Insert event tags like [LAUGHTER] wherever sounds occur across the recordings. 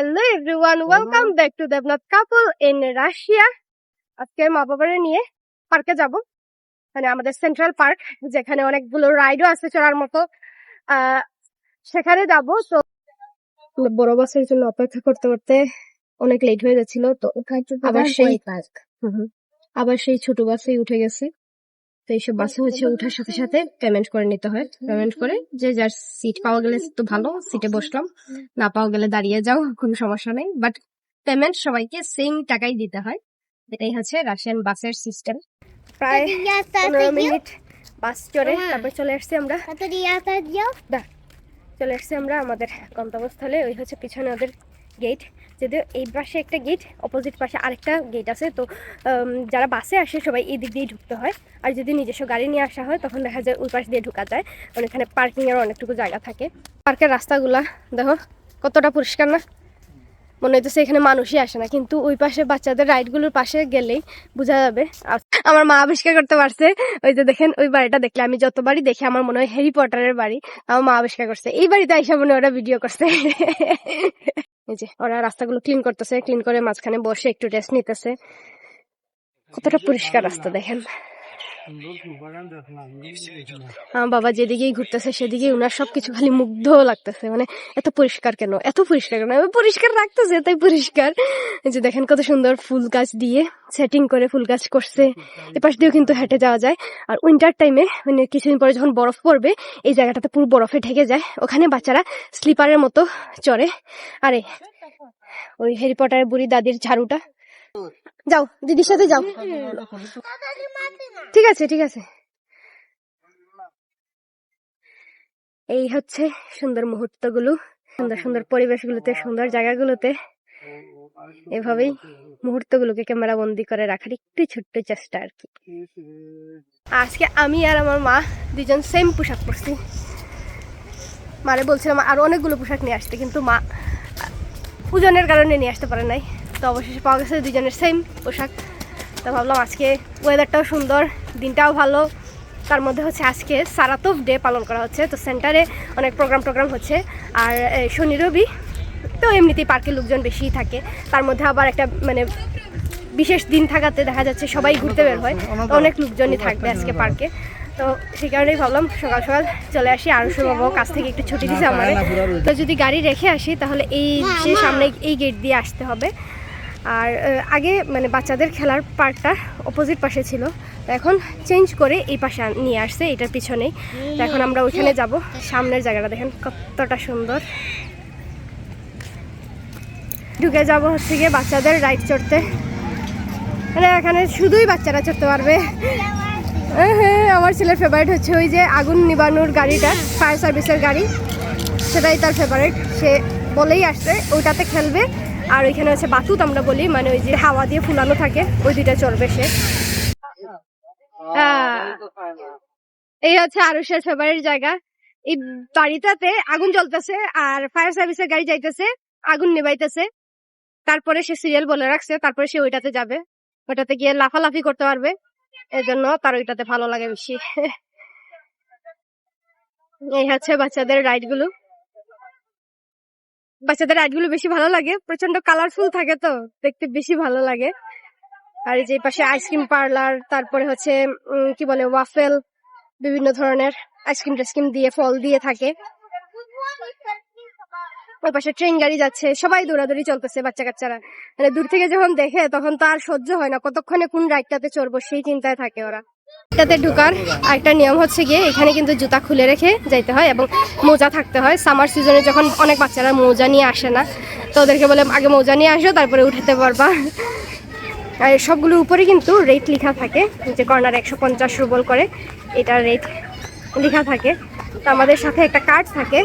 Hello everyone welcome back to Debnath couple in Russia আজকে মা বাবারে নিয়ে পার্কে যাব। মানে আমাদের সেন্ট্রাল পার্ক যেখানে অনেকগুলো রাইডও আছে চড়ার মতো। সেখানে যাব। তো বড় বাসের জন্য অপেক্ষা করতে করতে অনেক লেট হয়ে যাচ্ছিল তো আবার সেই হুম। আবার সেই ছোট বাসে উঠে গেছে। তো এইসব বাসে হচ্ছে ওঠার সাথে সাথে পেমেন্ট করে নিতে হয়। পেমেন্ট করে যে যার সিট পাওয়া গেলে তো ভালো সিটে বসলাম। না পাওয়া গেলে দাঁড়িয়ে যাও কোনো সমস্যা নেই। বাট পেমেন্ট সবাইকে সেম টাকাই দিতে হয়। এটাই হচ্ছে রাশিয়ান বাসের সিস্টেম প্রায় পনেরো মিনিট বাস চড়ে তারপর চলে আসছি আমরা। চলে আসছি আমরা আমাদের গন্তব্যস্থলে। ওই হচ্ছে পিছনে ওদের গেট যদিও এই পাশে একটা গেট অপোজিট পাশে আরেকটা গেট আছে। তো যারা বাসে আসে, সবাই এই দিক দিয়ে ঢুকতে হয়। আর যদি নিজস্ব গাড়ি নিয়ে আসা হয়, তখন দেখা যায় ওই পাশ দিয়ে ঢুকা যায়। মানে এখানে পার্কিং এর অনেকটুকু জায়গা থাকে। পার্কের রাস্তাগুলা, দেখো, কতটা পরিষ্কার না? মনে হইতেছে এখানে মানুষই আসে না। কিন্তু ওই পাশে বাচ্চাদের রাইডগুলোর পাশে গেলেই বোঝা যাবে। আমার মা আবিষ্কার করতে পারছে। ওই যে দেখেন, ওই বাড়িটা দেখলে আমি যতবারই দেখি, আমার মনে হয় হ্যারি পটারের বাড়ি। আমার মা আবিষ্কার করছে। এই বাড়িতে আইসা মনে ওরা ভিডিও করছে। এই যে ওরা রাস্তাগুলো ক্লিন করতেছে ক্লিন করে মাঝখানে বসে একটু রেস্ট নিতেছে। কতটা পরিষ্কার রাস্তা দেখেন। আমার বাবা যেদিকেই ঘুরতেছে সেদিকেই উনার সবকিছু খালি মুগ্ধ লাগতেছে। মানে এত পরিষ্কার কেন? এত পরিষ্কার কেন? পরিষ্কার রাখতেছে তাই পরিষ্কার। যে দেখেন কত সুন্দর ফুল গাছ দিয়ে সেটিং করে ফুল গাছ করছে। এপাশ দিয়েও কিন্তু হেঁটে যাওয়া যায়। আর উইন্টার টাইমে মানে কিছুদিন পরে যখন বরফ পড়বে এই জায়গাটাতে পুরো বরফে ঢেকে যায়। ওখানে বাচ্চারা স্লিপারের মতো চড়ে। আরে ওই হ্যারি পটারের বুড়ি দাদির ঝাড়ুটা। যাও, দিদির সাথে যাও। ঠিক আছে ঠিক আছে। এই হচ্ছে সুন্দর মুহূর্তগুলো, সুন্দর সুন্দর পরিবেশগুলোতে, সুন্দর জায়গাগুলোতে। এভাবেই মুহূর্তগুলোকে ক্যামেরা বন্দি করে রাখার একটু ছোট্ট চেষ্টা আর কি। আজকে আমি আর আমার মা দুজন সেম পোশাক পরছি। মারে বলছিলাম আরও অনেকগুলো পোশাক নিয়ে আসতে, কিন্তু মা ওজনের কারণে নিয়ে আসতে পারে নাই। তো অবশেষে পাওয়া গেছে দুজনের সেম পোশাক। তো ভাবলাম আজকে ওয়েদারটাও সুন্দর দিনটাও ভালো। তার মধ্যে হচ্ছে আজকে সারাতভ ডে পালন করা হচ্ছে। তো সেন্টারে অনেক প্রোগ্রাম টোগ্রাম হচ্ছে। আর শনি রবি তো এমনিতেই পার্কে লোকজন বেশিই থাকে। তার মধ্যে আবার একটা মানে বিশেষ দিন থাকাতে দেখা যাচ্ছে সবাই ঘুরতে বের হয়। তো অনেক লোকজনই থাকবে আজকে পার্কে। তো সেই কারণেই ভাবলাম সকাল সকাল চলে আসি। আরও বাবু কাছ থেকে একটু ছুটি দিছে আমার। তো যদি গাড়ি রেখে আসি তাহলে এই সামনে এই গেট দিয়ে আসতে হবে। আর আগে মানে বাচ্চাদের খেলার পার্কটা অপোজিট পাশে ছিল। এখন চেঞ্জ করে এই পাশে নিয়ে আসছে এটার পিছনেই। এখন আমরা ওইখানে যাব। সামনের জায়গাটা দেখেন কতটা সুন্দর। ঢুকে যাব হচ্ছে গিয়ে বাচ্চাদের রাইড চড়তে। মানে এখানে শুধুই বাচ্চারা চড়তে পারবে। হ্যাঁ হ্যাঁ আমার ছেলের ফেভারিট হচ্ছে ওই যে আগুন নিবানোর গাড়িটা ফায়ার সার্ভিসের গাড়ি। সেটাই তার ফেভারিট সে বলেই আসছে, ওইটাতে খেলবে। আর ওইখানে হচ্ছে বাতুত আমরা বলি মানে ওই যে হাওয়া দিয়ে ফুলানো থাকে ওই দুইটা চড়বে সে। আহ, এই হচ্ছে আরুষের ফেভারিট জায়গা। এই বাড়িটাতে আগুন জ্বলতেছে আর ফায়ার সার্ভিসের গাড়ি যাইতেছে আগুন নিবাইতেছে তারপরে সে সিরিয়াল বলে রাখছে তারপরে সে ওইটাতে যাবে। ওইটাতে গিয়ে লাফালাফি করতে পারবে। এই জন্য তার ওইটাতে ভালো লাগে বেশি। এই হচ্ছে বাচ্চাদের রাইডগুলো। বাচ্চাদের রাইডগুলো বেশি ভালো লাগে। প্রচণ্ড কালারফুল থাকে তো, দেখতে বেশি ভালো লাগে। আর যে পাশে আইসক্রিম পার্লার তারপরে হচ্ছে কি বলে ওয়াফেল বিভিন্ন ধরনের আইসক্রিম টাইসক্রিম দিয়ে, ফল দিয়ে থাকে। ওই পাশে ট্রেন গাড়ি যাচ্ছে, সবাই দৌড়াদৌড়ি চলতেছে বাচ্চা কাচ্চারা মানে দূর থেকে যখন দেখে, তখন তো আর সহ্য হয় না, কতক্ষণে কোন রাইডটাতে চড়বো, সেই চিন্তায় থাকে ওরা। এটাতে ঢুকার আরেকটা নিয়ম হচ্ছে গিয়ে এখানে কিন্তু জুতা খুলে রেখে যাইতে হয় এবং মোজা থাকতে হয়। সামার সিজনে যখন অনেক বাচ্চারা মোজা নিয়ে আসে না, তো ওদেরকে বলে, আগে মোজা নিয়ে আসো, তারপরে উঠাতে পারবা। আর সবগুলো উপরে কিন্তু রেট লেখা থাকে, যে কর্নার একশো পঞ্চাশ রুবল করে এটার রেট লেখা থাকে। তো আমাদের সাথে একটা কার্ড থাকে।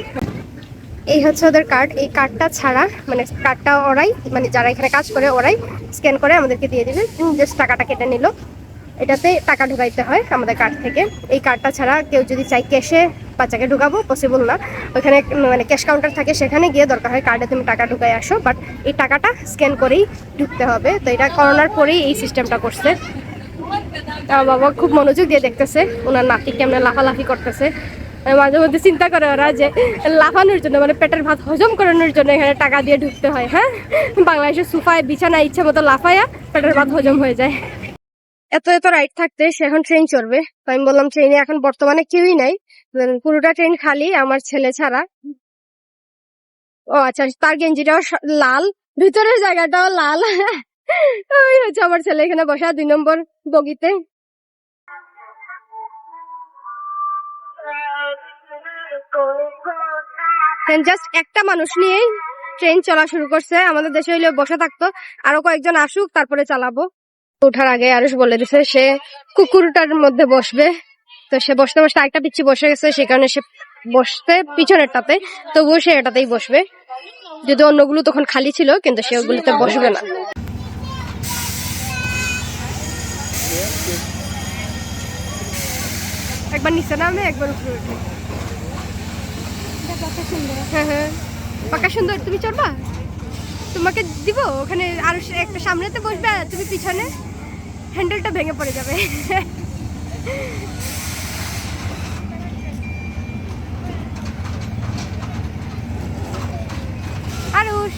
এই হচ্ছে ওদের কার্ড এই কার্ডটা ছাড়া মানে কার্ডটা ওরাই মানে যারা এখানে কাজ করে ওরাই স্ক্যান করে আমাদেরকে দিয়ে দিবে। জাস্ট টাকাটা কেটে নিল। এটাতে টাকা ঢুকাইতে হয় আমাদের কার্ড থেকে। এই কার্ডটা ছাড়া কেউ যদি চাই ক্যাশে বাচ্চাকে ঢুকাবো পসিবল না। ওইখানে মানে ক্যাশ কাউন্টার থাকে, সেখানে গিয়ে দরকার হয় কার্ডে তুমি টাকা ঢুকাই আসো। বাট এই টাকাটা স্ক্যান করেই ঢুকতে হবে। তো এটা করোনার পরেই এই সিস্টেমটা করছে। তা বাবা খুব মনোযোগ দিয়ে দেখতেছে। ওনার নাতি কেমন লাফালাফি করতেছে। মানে মাঝে মধ্যে চিন্তা করে ওরা যে লাফানোর জন্য মানে পেটের ভাত হজম করানোর জন্য এখানে টাকা দিয়ে ঢুকতে হয় হ্যাঁ? বাংলাদেশের সুফায়, বিছানায় ইচ্ছে মতো লাফায়া পেটের ভাত হজম হয়ে যায়। এত এত রাইড থাকতে সে এখন ট্রেন চড়বে। তো আমি বললাম ট্রেনে এখন বর্তমানে কেউই নাই। পুরোটা ট্রেন খালি, আমার ছেলে ছাড়া। ও আচ্ছা তার গেঞ্জিটাও লাল, ভিতরের জায়গাটাও লাল। [LAUGHS] ওই হচ্ছে আমার ছেলে এখানে বসা, দুই নম্বর বগিতে। জাস্ট একটা মানুষ নিয়েই ট্রেন চলা শুরু করছে। আমাদের দেশে হইলে বসে থাকতো। আরও কয়েকজন আসুক, তারপরে চালাবো। ওঠার আগে আরুষ বলে দিছে, সে কুকুরটার মধ্যে বসবে। তো সে বসতে বসতে একটা পিচ্ছি বসে গেছে, সে কারণে সে বসতে পিছনেরটাতে, তবুও সে এটাতেই বসবে। যদি অন্যগুলো তখন খালি ছিল, কিন্তু সে ওগুলোতে বসবে না। একবার নিচে নামে, একবার উপরে উঠে। হ্যাঁ হ্যাঁ। পাকা সুন্দর, তুমি চড়বা? তোমাকে দিব, ওখানে আর একটা সামনেতে বসবে তুমি পিছনে। হ্যান্ডেলটা ভেঙে পড়ে যাবে। আরুষ।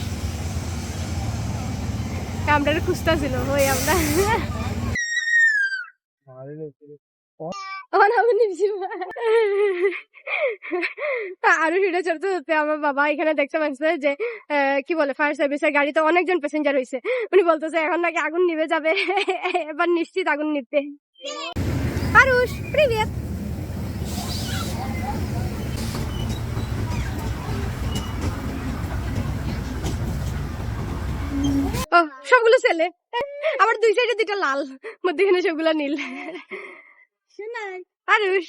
আমরা খুঁজতেছিল ওই আমরা। নিবছি আরও সেটা চড়তে চড়তে আমার বাবা এখানে দেখতে পাচ্ছে যে কি বলে ফায়ার সার্ভিসের গাড়িতে অনেকজন প্যাসেঞ্জার হয়েছে উনি বলতেছে এখন নাকি আগুন নিভে যাবে। এবার নিশ্চিত আগুন নিতে আরুষ প্রিভিয়াস ও সবগুলো ছেলে। আবার দুই সাইডে দুইটা লাল। মধ্যেখানে সবগুলো নীল। আরুষ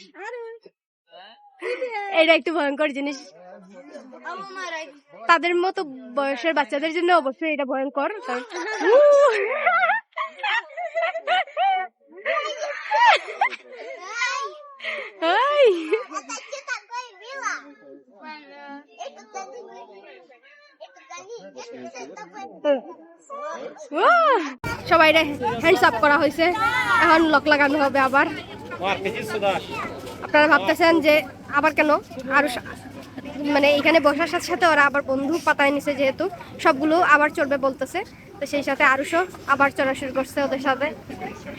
এটা একটু ভয়ঙ্কর জিনিস। তাদের মতো বয়সের বাচ্চাদের জন্য অবশ্যই এটা ভয়ঙ্কর। সবাই রে হ্যান্ডস আপ করা হয়েছে। এখন লক লাগানো হবে আবার। আপনারা ভাবতেছেন যে আবার কেন? আরও সা- মানে এখানে বসার সাথে সাথে ওরা আবার বন্ধু পাতায় নিছে যেহেতু। সবগুলো আবার চলবে বলতেছে। তো সেই সাথে আরুষও আবার চড়া শুরু করছে ওদের সাথে।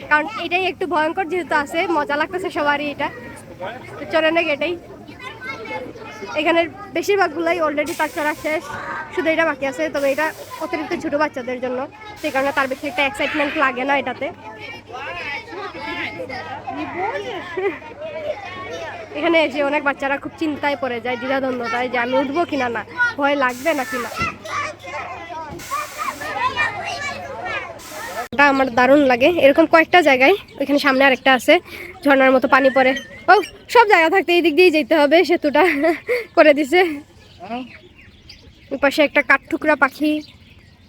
কারণ এটাই একটু ভয়ঙ্কর যেহেতু আছে, মজা লাগতেছে সবারই এটা। চড়ে নাকি এটাই? এখানের বেশিরভাগগুলোই অলরেডি তার চড়া শেষ। শুধু এটা বাকি আছে, তবে এটা অতিরিক্ত ছোটো বাচ্চাদের জন্য। সেই কারণে তার বেশি একটা এক্সাইটমেন্ট লাগে না এটাতে। এখানে এসে অনেক বাচ্চারা খুব চিন্তায় পড়ে যায়, দ্বিধাদ্বন্দ্বতায় যে আমি উঠবো কিনা না, ভয় লাগবে না এটা আমার দারুণ লাগে। এরকম কয়েকটা জায়গায়, ওইখানে সামনে আরেকটা আছে, ঝর্ণার মতো পানি পড়ে। ও, সব জায়গা থাকতে এই দিক দিয়েই যেতে হবে, সেতুটা [LAUGHS] করে দিছে। পাশে একটা কাঠঠুকরা পাখি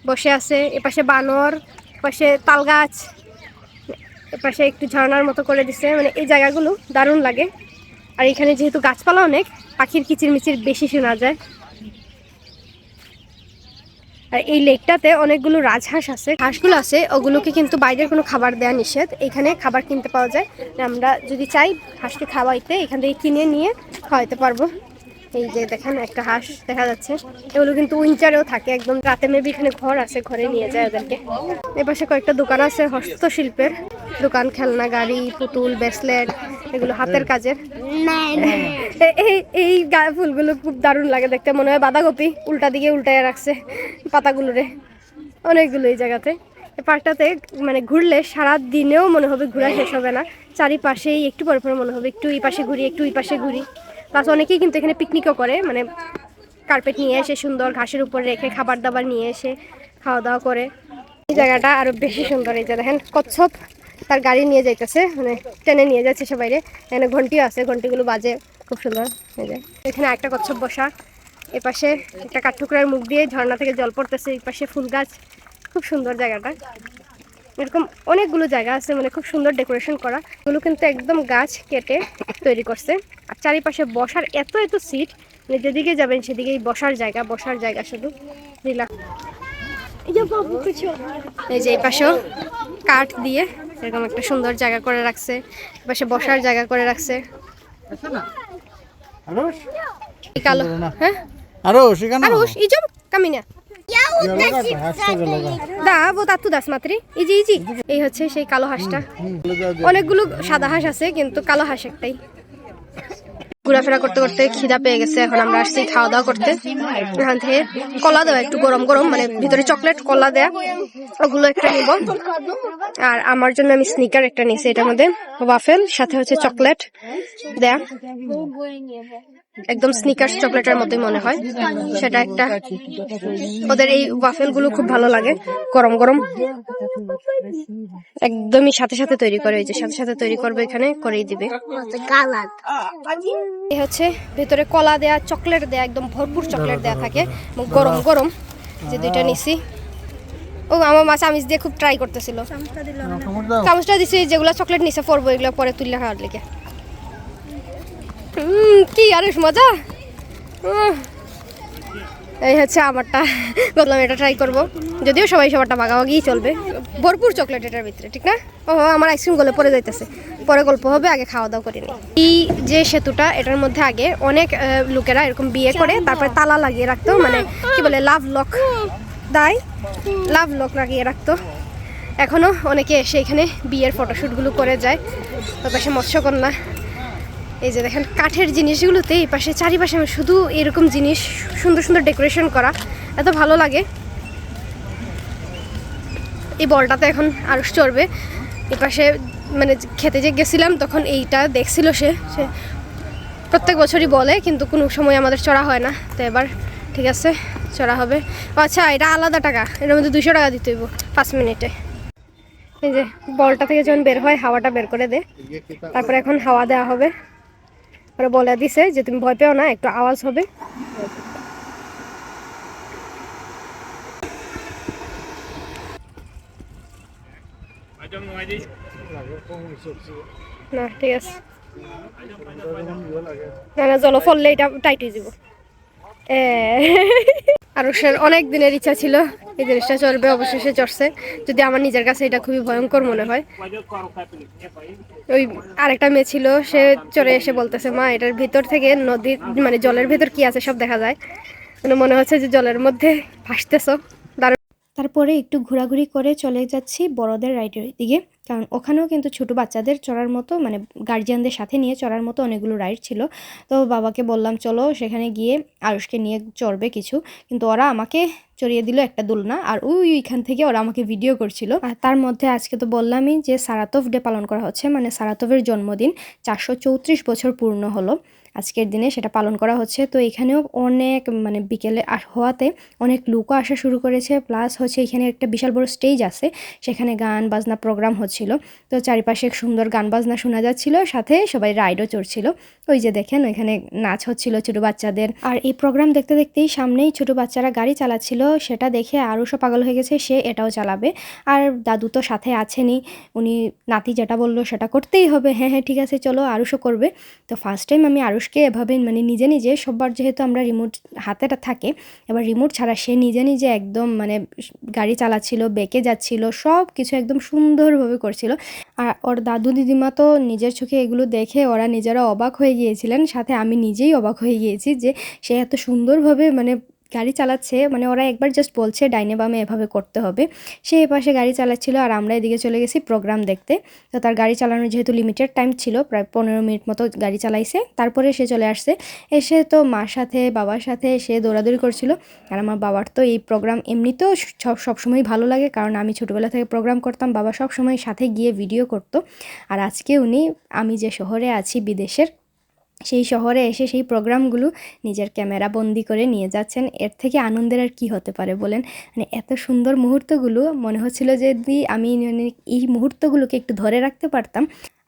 বসে আছে, এপাশে বানর পাশে তাল গাছ এপাশে একটু ঝর্ণার মতো করে দিছে। মানে এই জায়গাগুলো দারুণ লাগে। আর এখানে যেহেতু গাছপালা অনেক, পাখির কিচিরমিচির বেশি শোনা যায়। আর এই লেকটাতে অনেকগুলো রাজহাঁস আছে। হাঁসগুলো আছে, ওগুলোকে কিন্তু বাইরের কোনো খাবার দেওয়া নিষেধ। এখানে খাবার কিনতে পাওয়া যায়। আমরা যদি চাই হাঁসকে খাওয়াইতে, এখান থেকে কিনে নিয়ে খাওয়াইতে পারব। এই যে দেখেন, একটা হাঁস দেখা যাচ্ছে। এগুলো কিন্তু উইন্টারেও থাকে, একদম রাতে মেবি এখানে ঘর আছে, ঘরে নিয়ে যায় ওদেরকে। এপাশে কয়েকটা দোকান আছে হস্তশিল্পের। দোকান খেলনা গাড়ি পুতুল ব্রেসলেট এগুলো হাতের কাজের। এই এই ফুলগুলো খুব দারুণ লাগে দেখতে মনে হয় বাঁধাকপি উল্টা দিকে উল্টায় রাখছে পাতাগুলোরে। অনেকগুলো এই জায়গাতে। পার্কটাতে মানে ঘুরলে সারা দিনেও মনে হবে ঘোরা শেষ হবে না। চারিপাশেই একটু পরে পরে মনে হবে একটু এই পাশে ঘুরি একটু এই পাশে ঘুরি। প্লাস অনেকেই কিন্তু এখানে পিকনিকও করে মানে কার্পেট নিয়ে এসে সুন্দর ঘাসের উপর রেখে খাবার দাবার নিয়ে এসে খাওয়া দাওয়া করে। এই জায়গাটা আরও বেশি সুন্দর এই যে দেখেন কচ্ছপ। তার গাড়ি নিয়ে যাইতেছে মানে টেনে নিয়ে যাচ্ছে সবাইরে এখানে ঘন্টিও আছে, ঘন্টিগুলো বাজে, খুব সুন্দর। এই যে, এখানে একটা কচ্ছপ বসা। এপাশে একটা কাঠঠুকরার মুখ দিয়ে ঝর্ণা থেকে জল পড়তেছে, এই পাশে ফুল গাছ। খুব সুন্দর জায়গাটা। এরকম অনেকগুলো জায়গা আছে মানে খুব সুন্দর ডেকোরেশন করা। এগুলো কিন্তু একদম গাছ কেটে তৈরি করছে। আর চারিপাশে বসার এত এত সিট মানে যেদিকে যাবেন সেদিকেই বসার জায়গা বসার জায়গা শুধু। রিল্যাক্স এই যে, এই পাশেও কাঠ দিয়ে এরকম একটা সুন্দর জায়গা করে রাখছে পাশে বসার জায়গা করে রাখছে। এই কালো হ্যাঁ? ইজম কামিনা দা দাস মাত্রি। এই হচ্ছে সেই কালো হাঁসটা। অনেকগুলো সাদা হাঁস আছে কিন্তু কালো হাঁস একটাই। ঘোরাফেরা করতে করতে খিদা পেয়ে গেছে। এখন আমরা আসছি খাওয়া দাওয়া করতে। এখান থেকে কলা দেওয়া, একটু গরম গরম মানে ভিতরে চকলেট, কলা দেয়া, ওগুলো একটা নিব। আর আমার জন্য আমি স্নিকার একটা নিয়েছি, এটার মধ্যে ওয়াফেল সাথে হচ্ছে চকলেট দেয়া। একদম স্নিকার্স চকলেটের মতোই মনে হয়। সেটা একটা ওদের এই ওয়াফেলগুলো খুব ভালো লাগে। গরম গরম। একদমই সাথে সাথে তৈরি করে ওই যে সাথে সাথে তৈরি করবে এখানে করেই দিবে। এই হচ্ছে ভেতরে কলা দেয়া চকলেট দেয়া একদম ভরপুর চকলেট দেয়া থাকে। এবং গরম গরম যে দুইটা নিছি। ও আমার মাছ আমিষ দিয়ে খুব ট্রাই করতেছিল। চামচটা দিছি যেগুলো চকলেট নিচে পড়ব এগুলো পরে তুললে খাওয়ার লেগে। কি আর মজা। এই হচ্ছে আমারটা। বললাম এটা ট্রাই করব। যদিও সবাই সবারটা ভাগাভাগি চলবে। ভরপুর চকলেট এটার ভিতরে, ঠিক না? ও আমার আইসক্রিম গলে পরে যাইতেছে। পরে গল্প হবে, আগে খাওয়া দাওয়া করে নিই। এই যে সেতুটা, এটার মধ্যে আগে অনেক লোকেরা এরকম বিয়ে করে, তারপরে তালা লাগিয়ে রাখতো মানে কি বলে লাভ লক দায়। লাভ লক লাগিয়ে রাখতো। এখনও অনেকে এসে এখানে বিয়ের ফটোশ্যুটগুলো করে যায়। ওর পাশে মৎস্যকন্যা। এই যে দেখেন, কাঠের জিনিসগুলোতে এই পাশে চারিপাশে আমি শুধু এরকম জিনিস, সুন্দর সুন্দর ডেকোরেশন করা, এত ভালো লাগে। এই বলটাতে এখন আরস চড়বে। এই পাশে মানে খেতে যে গেছিলাম, তখন এইটা দেখছিল সে সে প্রত্যেক বছরই বলে, কিন্তু কোনো সময় আমাদের চড়া হয় না। তো এবার ঠিক আছে, চড়া হবে। আচ্ছা এটা আলাদা টাকা, এটার মধ্যে দুশো টাকা দিতে হইব, পাঁচ মিনিটে। এই যে বলটা থেকে যখন বের হয়, হাওয়াটা বের করে দে। তারপরে এখন হাওয়া দেওয়া হবে। ওরা বলে দিছে যে তুমি ভয় পেও না, একটু আওয়াজ হবে। না, ঠিক আছে। না না, জল এটা আর অনেক দিনের ইচ্ছা ছিল। এই জিনিসটা চড়বে অবশেষে চড়ছে। যদি আমার নিজের কাছে এটা খুবই ভয়ঙ্কর মনে হয়। ওই আরেকটা মেয়ে ছিল, সে চড়ে এসে বলতেছে, মা, এটার ভিতর থেকে নদীর মানে জলের ভেতর কি আছে সব দেখা যায়। মানে মনে হচ্ছে যে জলের মধ্যে ভাসতেছো। তারপরে একটু ঘোরাঘুরি করে চলে যাচ্ছি বড়দের রাইডের দিকে। কারণ ওখানেও কিন্তু ছোট বাচ্চাদের চড়ার মতো মানে গার্জিয়ানদের সাথে নিয়ে চড়ার মতো অনেকগুলো রাইড ছিল। তো বাবাকে বললাম, চলো সেখানে গিয়ে আরুষকে নিয়ে চড়বে কিছু। কিন্তু ওরা আমাকে চড়িয়ে দিল একটা দোলনা আর ওই ওইখান থেকে ওরা আমাকে ভিডিও করছিল। আর তার মধ্যে আজকে তো বললামই যে সারাতফ ডে পালন করা হচ্ছে মানে সারাতফের জন্মদিন চারশো চৌত্রিশ বছর পূর্ণ হলো। আজকের দিনে সেটা পালন করা হচ্ছে। তো এখানেও অনেক মানে বিকেলে হওয়াতে অনেক লোকও আসা শুরু করেছে। প্লাস হচ্ছে এখানে একটা বিশাল বড় স্টেজ আছে। সেখানে গান বাজনা প্রোগ্রাম হচ্ছিল। তো চারিপাশে সুন্দর গান বাজনা শোনা যাচ্ছিল। সাথে সবাই রাইডও চড়ছিল। ওই যে দেখেন, ওইখানে নাচ হচ্ছিল ছোট বাচ্চাদের। আর এই প্রোগ্রাম দেখতে দেখতেই সামনেই ছোট বাচ্চারা গাড়ি চালাচ্ছিল। সেটা দেখে আরও সব পাগল হয়ে গেছে, সে এটাও চালাবে। আর দাদু তো সাথে আছেনই। উনি নাতি যেটা বলল সেটা করতেই হবে। হ্যাঁ হ্যাঁ ঠিক আছে, চলো আরুষও করবে। তো ফার্স্ট টাইম আমি আরুষকে এভাবে মানে নিজে নিজে সববার যেহেতু আমরা রিমোট হাতেটা থাকে, এবার রিমোট ছাড়া সে নিজে নিজে একদম মানে গাড়ি চালাচ্ছিল, বেঁকে যাচ্ছিল সব কিছু একদম সুন্দরভাবে করছিল। আর ওর দাদু দিদিমা তো নিজের চোখে এগুলো দেখে ওরা নিজেরা অবাক হয়ে গিয়েছিলেন, সাথে আমি নিজেই অবাক হয়ে গিয়েছি যে সে এত সুন্দরভাবে মানে গাড়ি চালাচ্ছে মানে ওরা একবার জাস্ট বলছে, ডাইনে বামে এভাবে করতে হবে। সে এপাশে গাড়ি চালাচ্ছিল আর আমরা এদিকে চলে গেছি প্রোগ্রাম দেখতে। তো তার গাড়ি চালানোর যেহেতু লিমিটেড টাইম ছিল, প্রায় পনেরো মিনিট মতো গাড়ি চালাইছে। তারপরে সে চলে আসছে। এসে তো মার সাথে, বাবার সাথে সে দৌড়াদৌড়ি করছিল। আর আমার বাবার তো এই প্রোগ্রাম এমনিতেও সব সবসময় ভালো লাগে, কারণ আমি ছোটোবেলা থেকে প্রোগ্রাম করতাম, বাবা সব সময় সাথে গিয়ে ভিডিও করতো। আর আজকে উনি, আমি যে শহরে আছি, বিদেশের সেই শহরে এসে সেই প্রোগ্রামগুলো নিজের ক্যামেরা বন্দি করে নিয়ে যাচ্ছেন। এর থেকে আনন্দের আর কি হতে পারে বলেন? মানে এত সুন্দর মুহূর্তগুলো মনে হচ্ছিল যদি আমি মানে এই মুহূর্তগুলোকে একটু ধরে রাখতে পারতাম।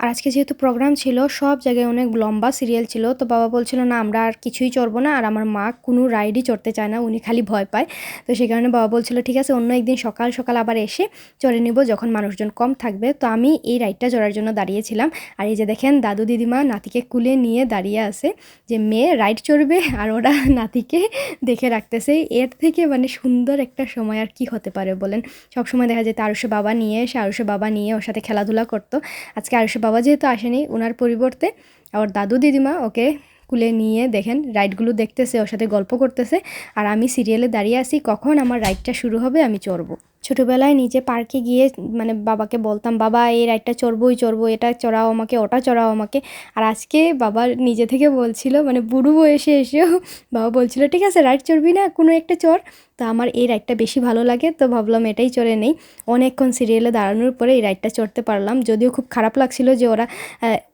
আর আজকে যেহেতু প্রোগ্রাম ছিল, সব জায়গায় অনেক লম্বা সিরিয়াল ছিল, তো বাবা বলছিল, না, আমরা আর কিছুই চড়বো না, আর আমার মা কোনো রাইডই চড়তে চায় না, উনি খালি ভয় পায়। তো সেই কারণে বাবা বলছিল, ঠিক আছে, অন্য একদিন সকাল সকাল আবার এসে চড়ে নিব যখন মানুষজন কম থাকবে। তো আমি এই রাইডটা চড়ার জন্য দাঁড়িয়েছিলাম। আর এই যে দেখেন, দাদু দিদিমা নাতিকে কুলে নিয়ে দাঁড়িয়ে আছে, যে মেয়ে রাইড চড়বে আর ওরা নাতিকে দেখে রাখতেছে। এর থেকে মানে সুন্দর একটা সময় আর কি হতে পারে বলেন? সব সময় দেখা যেত আরুষে বাবা নিয়ে এসে আরুষে বাবা নিয়ে ওর সাথে খেলাধুলা করতো। আজকে আরুষে বাবা যেহেতু আসেনি ওনার পরিবর্তে আবার দাদু দিদিমা ওকে কুলে নিয়ে দেখেন, রাইডগুলো দেখতেছে, ওর সাথে গল্প করতেছে। আর আমি সিরিয়ালে দাঁড়িয়ে আসি কখন আমার রাইডটা শুরু হবে আমি চড়বো। ছোটোবেলায় নিজে পার্কে গিয়ে মানে বাবাকে বলতাম, বাবা, এই রাইডটা চড়বই চড়বো এটা চড়াও আমাকে, ওটা চড়াও আমাকে। আর আজকে বাবা নিজে থেকে বলছিল মানে বুড়ো বয়সে এসেও বাবা বলছিল, ঠিক আছে, রাইড চড়বি না, কোনো একটা চড়। তো আমার এই রাইডটা বেশি ভালো লাগে, তো ভাবলাম এটাই চড়ে নেই। অনেকক্ষণ সিরিয়ালে দাঁড়ানোর পরে এই রাইডটা চড়তে পারলাম। যদিও খুব খারাপ লাগছিল যে ওরা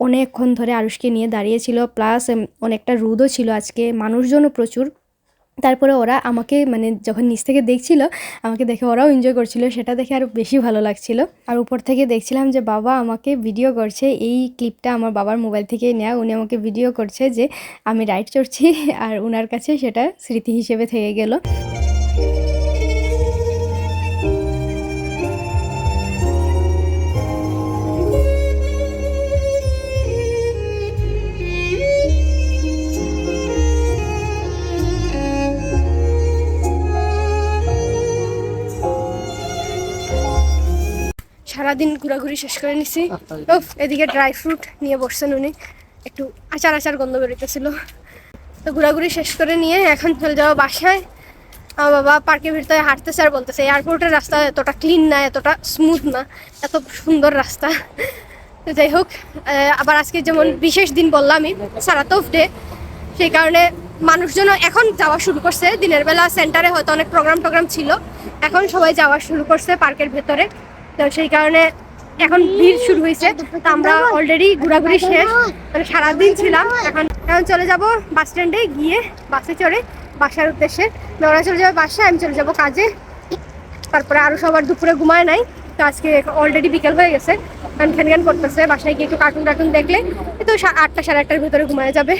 অনেকক্ষণ ধরে আরুষকে নিয়ে দাঁড়িয়েছিল প্লাস অনেকটা রোদও ছিল আজকে, মানুষজনও প্রচুর। তারপরে ওরা আমাকে মানে যখন নিচ থেকে দেখছিল, আমাকে দেখে ওরাও এনজয় করছিল, সেটা দেখে আরও বেশি ভালো লাগছিল। আর উপর থেকে দেখছিলাম যে বাবা আমাকে ভিডিও করছে, এই ক্লিপটা আমার বাবার মোবাইল থেকে নেওয়া উনি আমাকে ভিডিও করছে যে আমি রাইড চড়ছি আর ওনার কাছে সেটা স্মৃতি হিসেবে থেকে গেল। সারাদিন ঘোরাঘুরি শেষ করে নিছি। এদিকে ড্রাই ফ্রুট নিয়ে বসছেন উনি। একটু আচার আচার গন্ধ বেরোতেছিল তো ঘোরাঘুরি শেষ করে নিয়ে এখন চলে যাওয়া বাসায়। আমার বাবা পার্কের ভিতরে হাঁটতেছে আর বলতেছে এয়ারপোর্টের রাস্তা এতটা ক্লিন না, এতটা স্মুথ না, এত সুন্দর রাস্তা। যাই হোক আবার আজকে যেমন বিশেষ দিন বললাম আমি সারাতফ ডে সেই কারণে মানুষজন এখন যাওয়া শুরু করছে। দিনের বেলা সেন্টারে হয়তো অনেক প্রোগ্রাম টোগ্রাম ছিল। এখন সবাই যাওয়া শুরু করছে পার্কের ভেতরে। তো সেই কারণে এখন ভিড় শুরু হয়েছে। তো আমরা অলরেডি ঘোরাঘুরি শেষ। মানে সারাদিন ছিলাম। এখন এখন চলে যাব বাস স্ট্যান্ডে গিয়ে বাসে চড়ে বাসার উদ্দেশ্যে। ওরা চলে যাবে বাসে আমি চলে যাব কাজে। তারপরে আরও সবার দুপুরে ঘুমায় নাই। তো আজকে অলরেডি বিকেল হয়ে গেছে। কারণ খ্যান খ্যান করতেছে। বাসায় গিয়ে একটু কার্টুন টার্টুন দেখলে তো আটটা সাড়ে আটটার ভিতরে ঘুমায় যাবে।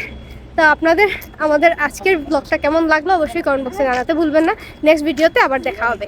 তো আপনাদের, আমাদের আজকের ব্লগটা কেমন লাগল অবশ্যই কমেন্ট বক্সে জানাতে ভুলবেন না। নেক্সট ভিডিওতে আবার দেখা হবে।